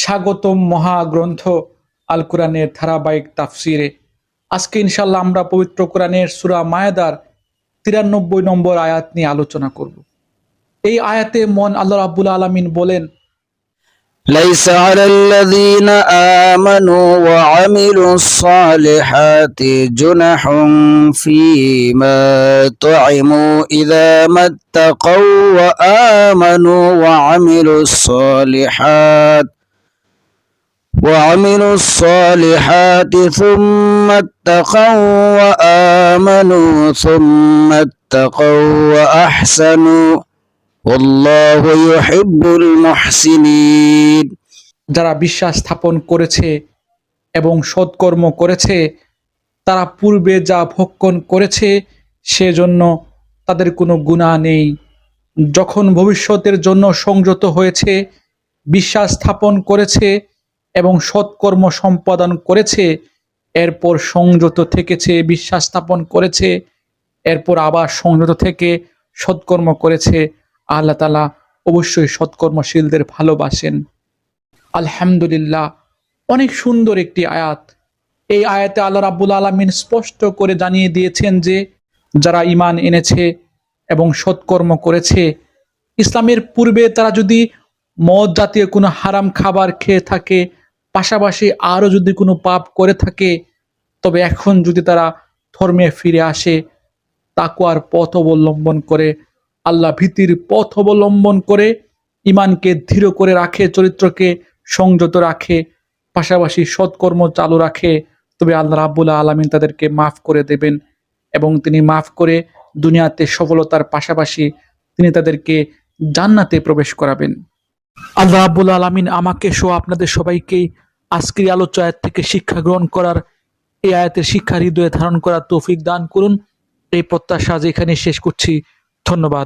স্বাগতম মহাগ্রন্থ আল কোরআনের ধারাবাহিক তাফসিরে আজকে ইনশাল্লাহ আমরা পবিত্র কোরআনের সুরা মায়াদার তিরানব্বই নম্বর আয়াত নিয়ে আলোচনা করব এই আয়াতে মন আল্লাহ রাব্বুল আলামিন বলেন ليس على الذين آمنوا وعملوا الصالحات جنح فيما طعموا إذا ما اتقوا وآمنوا وعملوا الصالحات وعملوا الصالحات ثم اتقوا وآمنوا ثم اتقوا وأحسنوا والله يحب المحسنين যারা বিশ্বাস স্থাপন করেছে এবং সৎকর্ম করেছে তারা পূর্বে যা ভক্ষণ করেছে সেজন্য তাদের কোনো গুণা নেই যখন ভবিষ্যতের জন্য সংযত হয়েছে বিশ্বাস স্থাপন করেছে এবং সৎকর্ম সম্পাদন করেছে, এরপর সংযত থেকেছে, বিশ্বাস স্থাপন করেছে, এরপর আবার সংযত থেকে সৎকর্ম করেছে। আল্লাহ তালা অবশ্যই সৎকর্মশীলদের ভালোবাসেন। আলহামদুলিল্লাহ, অনেক সুন্দর একটি আয়াত। এই আয়াতে আল্লাহ রাব্বুল আলমিন স্পষ্ট করে জানিয়ে দিয়েছেন যে, যারা ইমান এনেছে এবং সৎকর্ম করেছে, ইসলামের পূর্বে তারা যদি মদ জাতীয় কোনো হারাম খাবার খেয়ে থাকে পাশাপাশি আরও যদি কোনো পাপ করে থাকে, তবে এখন যদি তারা ধর্মে ফিরে আসে তাকুয়ার পথ অবলম্বন করে, আল্লাহ ভীতির পথ অবলম্বন করে ইমানকে দৃঢ় করে রাখে, চরিত্রকে সংযত রাখে, পাশাপাশি সৎকর্ম চালু রাখে, তবে আল্লাহ রাব্বুল্লাহ আলমিন তাদেরকে মাফ করে দেবেন এবং তিনি মাফ করে দুনিয়াতে সফলতার পাশাপাশি তিনি তাদেরকে জান্নাতে প্রবেশ করাবেন। আল্লাহ আবুল আলমিন আমাকে সহ আপনাদের সবাইকে আজকের আলোচ্য আয়াত থেকে শিক্ষা গ্রহণ করার এই আয়াতের শিক্ষা হৃদয়ে ধারণ করার তৌফিক দান করুন। এই প্রত্যাশা আজ এখানে শেষ করছি। ধন্যবাদ।